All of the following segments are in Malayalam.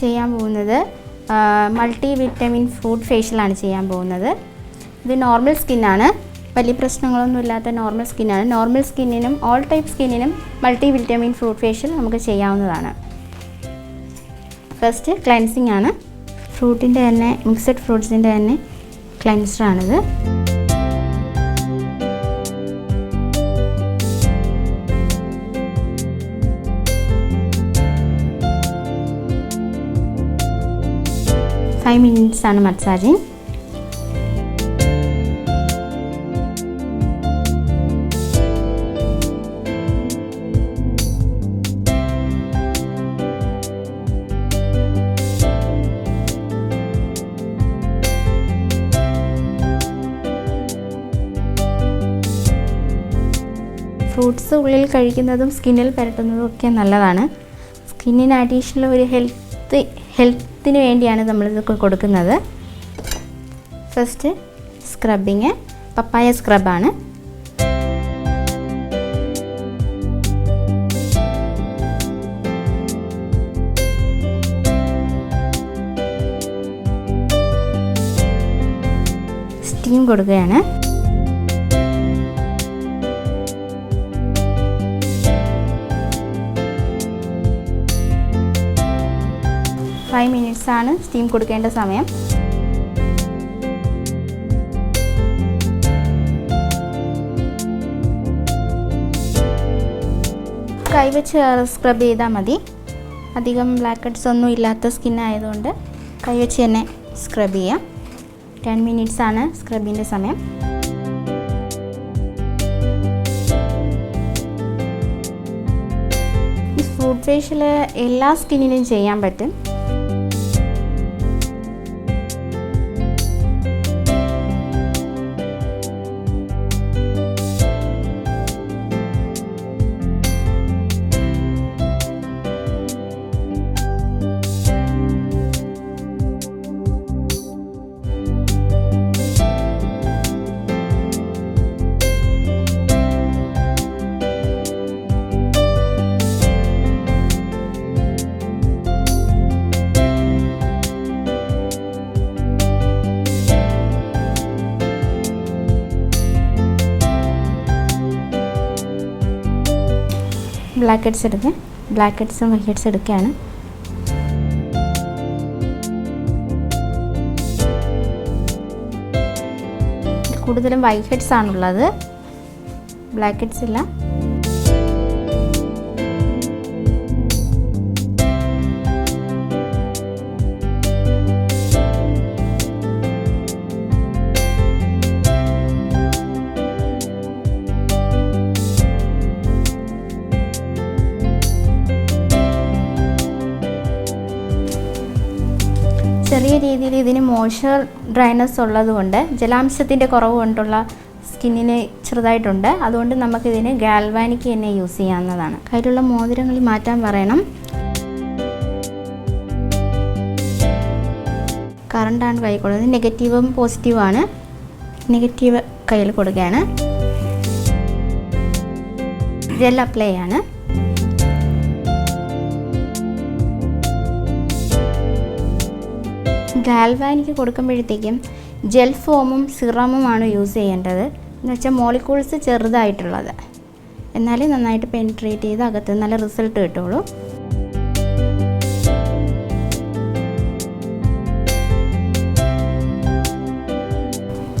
ചെയ്യാൻ പോകുന്നത് മൾട്ടി വിറ്റമിൻ ഫ്രൂട്ട് ഫേഷ്യലാണ് ചെയ്യാൻ പോകുന്നത്. ഇത് നോർമൽ സ്കിന്നാണ് വലിയ പ്രശ്നങ്ങളൊന്നും ഇല്ലാത്ത നോർമൽ സ്കിന്നാണ് നോർമൽ സ്കിന്നിനും ഓൾ ടൈപ്പ് സ്കിന്നിനും മൾട്ടി വിറ്റമിൻ ഫ്രൂട്ട് ഫേഷ്യൽ നമുക്ക് ചെയ്യാവുന്നതാണ്. ഫസ്റ്റ് ക്ലൻസിങ് ആണ്. ഫ്രൂട്ടിന്റെ തന്നെ മിക്സഡ് ഫ്രൂട്ട്സിന്റെ തന്നെ ക്ലൻസറാണിത് ഫൈവ് മിനിറ്റ്സ് ആണ് മസാജിങ് ഫ്രൂട്ട്സ് ഉള്ളിൽ കഴിക്കുന്നതും സ്കിന്നിൽ പുരട്ടുന്നതും ഒക്കെ നല്ലതാണ്. സ്കിന്നിന് അഡീഷണൽ ഒരു ഹെൽത്ത് ഹെൽത്തിന് വേണ്ടിയാണ് നമ്മളിത് കൊടുക്കുന്നത്. ഫസ്റ്റ് സ്ക്രബിങ് പപ്പായ സ്ക്രബാണ് സ്റ്റീം കൊടുക്കുകയാണ്. ആണ് സ്റ്റീം കൊടുക്കേണ്ട സമയം. കൈവച്ച് സ്ക്രബ് ചെയ്താൽ മതി. അധികം ബ്ലാക്ക് ഹെഡ്സ് ഒന്നും ഇല്ലാത്ത സ്കിൻ ആയതുകൊണ്ട് കൈവച്ച് തന്നെ സ്ക്രബ് ചെയ്യാം. ടെൻ മിനിറ്റ്സ് ആണ് സ്ക്രബിന്റെ സമയം. ഈ ഫ്രൂട്ട് ഫേഷ്യൽ എല്ലാ സ്കിന്നിനും ചെയ്യാൻ പറ്റും. ബ്ലാക്ക് ഹെഡ്സ് എടുക്കുക ബ്ലാക്ക് ഹെഡ്സും വൈറ്റ് ഹെഡ്സ് എടുക്കുകയാണ്. കൂടുതലും വൈറ്റ് ഹെഡ്സ് ആണുള്ളത്. ബ്ലാക്ക് ഹെഡ്സ് ഇല്ല. ചെറിയ രീതിയിൽ ഇതിന് മോയ്സ്ചർ ഡ്രൈനസ് ഉള്ളതുകൊണ്ട് ജലാംശത്തിന്റെ കുറവ് കൊണ്ടുള്ള സ്കിന്നിന് ചെറുതായിട്ടുണ്ട്. അതുകൊണ്ട് നമുക്കിതിന് ഗാൽവാനിക്ക് തന്നെ യൂസ് ചെയ്യാവുന്നതാണ്. കയ്യിലുള്ള മോതിരങ്ങൾ മാറ്റാൻ പറയണം. കറണ്ടാണ് കൈ കൊടുക്കുന്നത്. നെഗറ്റീവും പോസിറ്റീവും ആണ് നെഗറ്റീവ് കയ്യിൽ കൊടുക്കുകയാണ്. ജെൽ അപ്ലൈ ആണ്. ഗാൽവാനിക്ക് കൊടുക്കുമ്പോഴത്തേക്കും ജെൽ ഫോമും സിറമുമാണ് യൂസ് ചെയ്യേണ്ടത്. എന്ന് വെച്ചാൽ മോളിക്യൂൾസ് ചെറുതായിട്ടുള്ളത്. എന്നാലേ നന്നായിട്ട് പെൻട്രേറ്റ് ചെയ്ത് അകത്ത് നല്ല റിസൾട്ട് കിട്ടുള്ളൂ.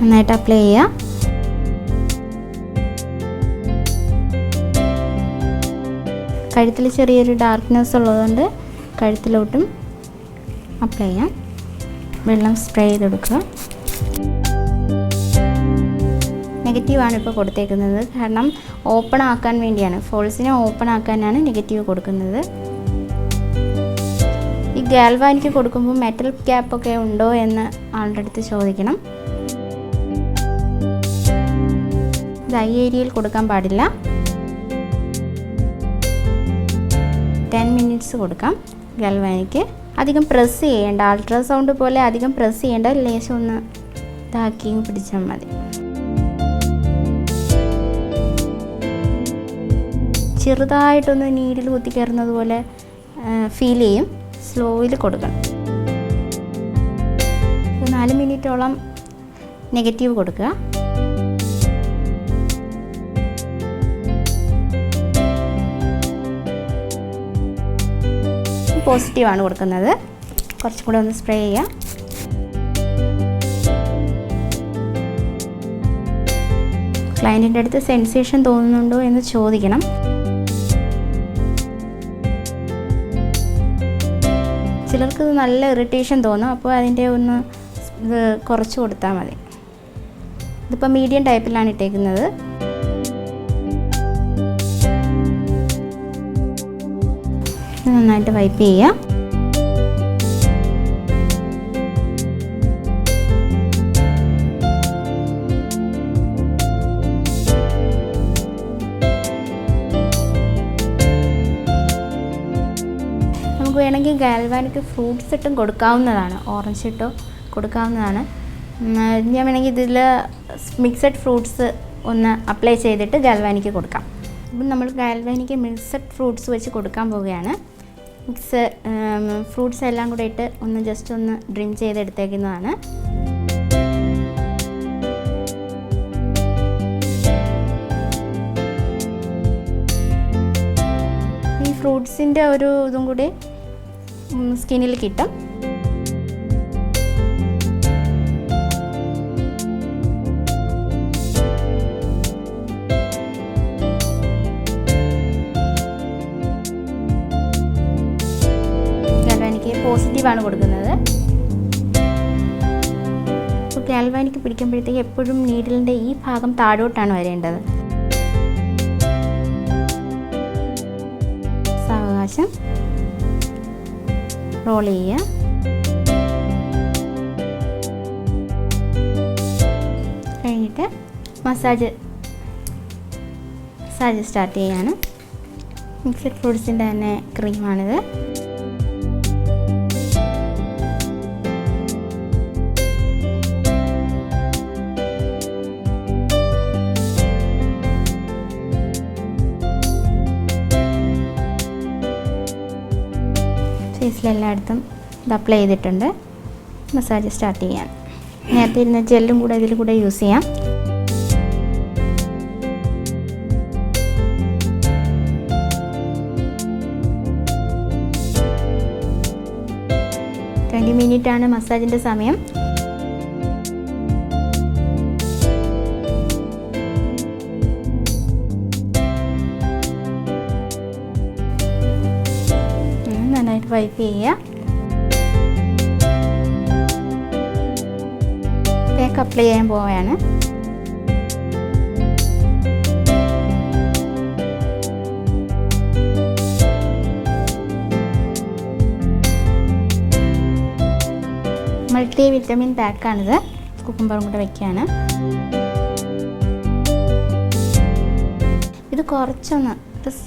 നന്നായിട്ട് അപ്ലൈ ചെയ്യുക കഴുത്തിൽ ചെറിയൊരു ഡാർക്ക്നെസ് ഉള്ളതുകൊണ്ട് കഴുത്തിലോട്ടും അപ്ലൈ ചെയ്യാം. വെള്ളം സ്പ്രേ ചെയ്ത് കൊടുക്കുക നെഗറ്റീവാണ് ഇപ്പോൾ കൊടുത്തേക്കുന്നത്. കാരണം ഓപ്പൺ ആക്കാൻ വേണ്ടിയാണ്. ഫോൾസിനെ ഓപ്പൺ ആക്കാനാണ് നെഗറ്റീവ് കൊടുക്കുന്നത്. ഈ ഗാൽവാനിക്ക് കൊടുക്കുമ്പോൾ മെറ്റൽ ക്യാപ്പൊക്കെ ഉണ്ടോ എന്ന് ആളുടെ അടുത്ത് ചോദിക്കണം. ഡ്രൈ ഏരിയയിൽ കൊടുക്കാൻ പാടില്ല. ടെൻ മിനിറ്റ്സ് കൊടുക്കാം ഗൽവാനിക്ക് അധികം പ്രസ് ചെയ്യേണ്ട. അൾട്രാസൗണ്ട് പോലെ അധികം പ്രസ് ചെയ്യേണ്ട. ലേശം ഒന്ന് ഇതാക്കി പിടിച്ചാൽ മതി. ചെറുതായിട്ടൊന്ന് നീഡിൽ കുത്തിക്കയറുന്നത് പോലെ ഫീൽ ചെയ്യും. സ്ലോയിൽ കൊടുക്കണം. നാല് മിനിറ്റോളം നെഗറ്റീവ് കൊടുക്കുക. പോസിറ്റീവാണ് കൊടുക്കുന്നത്. കുറച്ചും കൂടെ ഒന്ന് സ്പ്രേ ചെയ്യാം. ക്ലയന്റിന്റെ അടുത്ത് സെൻസേഷൻ തോന്നുന്നുണ്ടോ എന്ന് ചോദിക്കണം. ചിലർക്ക് നല്ല ഇറിറ്റേഷൻ തോന്നും. അപ്പോൾ അതിന്റെ ഒന്ന് ഇത് കുറച്ച് കൊടുത്താൽ മതി. ഇതിപ്പോൾ മീഡിയം ടൈപ്പിലാണ് ഇട്ടേക്കുന്നത്. നന്നായിട്ട് വൈപ്പ് ചെയ്യുക. നമുക്ക് വേണമെങ്കിൽ ഗാൽവാനിക്ക് ഫ്രൂട്ട്സ് ഇട്ടും കൊടുക്കാവുന്നതാണ്. ഓറഞ്ച് ഇട്ടോ കൊടുക്കാവുന്നതാണ്. ഞാൻ വേണമെങ്കിൽ ഇതിൽ മിക്സഡ് ഫ്രൂട്ട്സ് ഒന്ന് അപ്ലൈ ചെയ്തിട്ട് ഗാൽവാനിക്ക് കൊടുക്കാം. അപ്പം നമ്മൾ ഗാൽവാനിക്ക് മിക്സഡ് ഫ്രൂട്ട്സ് വെച്ച് കൊടുക്കാൻ പോവുകയാണ്. മിക്സ് ഫ്രൂട്ട്സ് എല്ലാം കൂടെ ഇട്ട് ഒന്ന് ജസ്റ്റ് ഒന്ന് ഡ്രിം ചെയ്തെടുത്തേക്കുന്നതാണ്. ഈ ഫ്രൂട്ട്സിന്റെ ഒരു ഇതും കൂടി സ്കിന്നിൽ കിട്ടും. പോസിറ്റീവാണ് കൊടുക്കുന്നത്. ഇപ്പോൾ ഗാൽവാനിക്ക് പിടിക്കുമ്പോഴത്തേക്ക് എപ്പോഴും നീഡിലിന്റെ ഈ ഭാഗം താഴോട്ടാണ് വരേണ്ടത്. സാവകാശം. റോൾ ചെയ്യുക. കഴിഞ്ഞിട്ട് മസാജ് മസാജ് സ്റ്റാർട്ട് ചെയ്യാണ്. മിക്സഡ് ഫ്രൂട്ട്സിന്റെ തന്നെ ക്രീമാണിത്. ഫേസിലെല്ലായിടത്തും ഇത് അപ്ലൈ ചെയ്തിട്ടുണ്ട്. മസാജ് സ്റ്റാർട്ട് ചെയ്യാം നേരത്തെ ഇരുന്ന ജെല്ലും കൂടെ ഇതിൽ കൂടെ യൂസ് ചെയ്യാം. ട്വന്റി മിനിറ്റാണ് മസാജിന്റെ സമയം. നന്നായിട്ട് വൈപ്പ് ചെയ്യുക പാക്ക് അപ്ലൈ ചെയ്യാൻ പോവുകയാണ്. മൾട്ടി വിറ്റമിൻ പാക്കാണിത് കുക്കുംബറും കൂടെ വയ്ക്കുകയാണ് ഇത് കുറച്ചൊന്ന്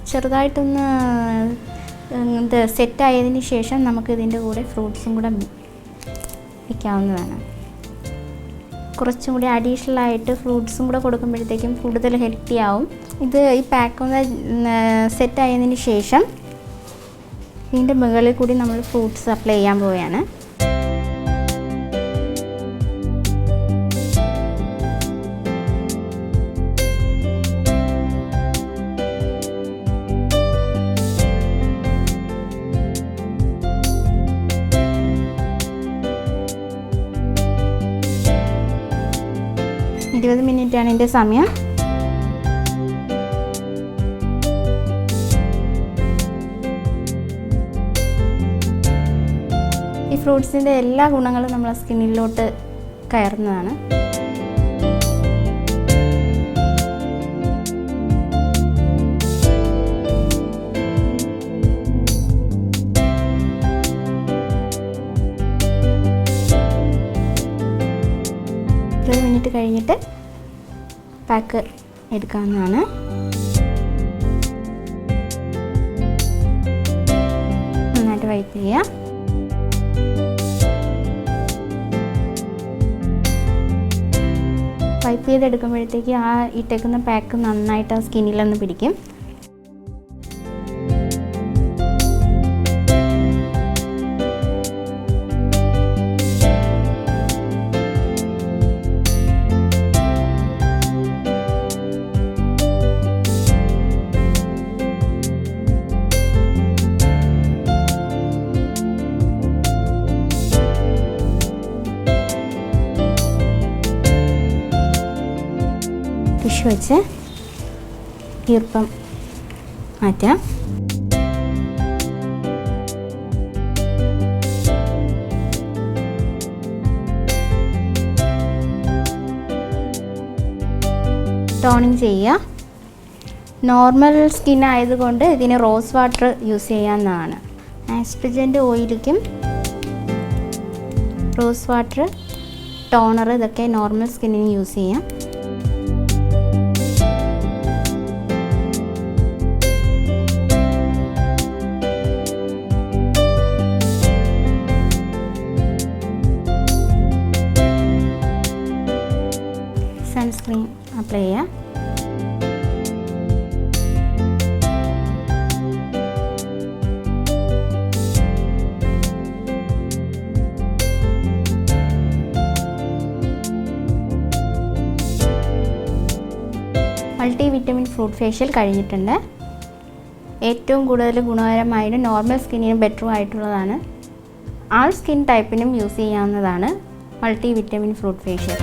ചെറുതായിട്ടൊന്ന് ഇത് സെറ്റായതിന് ശേഷം നമുക്ക് ഇതിന്റെ കൂടെ ഫ്രൂട്ട്സും കൂടെ വയ്ക്കാവുന്നതാണ് കുറച്ചും കൂടി അഡീഷണൽ ആയിട്ട് ഫ്രൂട്ട്സും കൂടെ കൊടുക്കുമ്പോഴത്തേക്കും കൂടുതൽ ഹെൽത്തി ആവും. ഇത് ഈ പാക്ക് ഒന്ന് സെറ്റ് ആയതിന് ശേഷം ഇതിന്റെ മുകളിൽ കൂടി നമ്മൾ ഫ്രൂട്ട്സ് അപ്ലൈ ചെയ്യാൻ പോവുകയാണ്. ഇരുപത് മിനിറ്റാണ് എന്റെ സമയം. ഈ ഫ്രൂട്ട്സിന്റെ എല്ലാ ഗുണങ്ങളും നമ്മളെ സ്കിന്നിലോട്ട് കയറുന്നതാണ്. ഇരുപത് മിനിറ്റ് കഴിഞ്ഞിട്ട് പാക്ക് എടുക്കാവുന്നതാണ്. നന്നായിട്ട് വൈപ്പ് ചെയ്യുക വൈപ്പ് ചെയ്തെടുക്കുമ്പോഴത്തേക്ക് ആ ഇട്ടേക്കുന്ന പാക്ക് നന്നായിട്ട് ആ സ്കിന്നിലൊന്ന് പിടിക്കും. വെച്ച് ഈർപ്പം മാറ്റാം. ടോണിങ് ചെയ്യുക. നോർമൽ സ്കിൻ ആയതുകൊണ്ട് ഇതിന് റോസ് വാട്ടർ യൂസ് ചെയ്യാവുന്നതാണ്. ആസ്ട്രിജന്റ് ഓയിലിക്കും റോസ് വാട്ടർ ടോണർ ഇതൊക്കെ നോർമൽ സ്കിന്നിന് യൂസ് ചെയ്യാം. സൺസ്ക്രീൻ അപ്ലൈ ചെയ്യാം. മൾട്ടി വിറ്റമിൻ ഫ്രൂട്ട് ഫേഷ്യൽ കഴിഞ്ഞിട്ടുണ്ട്. ഏറ്റവും കൂടുതൽ ഗുണകരമായിട്ട് നോർമൽ സ്കിന്നിനും ബെറ്ററും ആയിട്ടുള്ളതാണ്. ആൾ സ്കിൻ ടൈപ്പിനും യൂസ് ചെയ്യാവുന്നതാണ് മൾട്ടി വിറ്റമിൻ ഫ്രൂട്ട് ഫേഷ്യൽ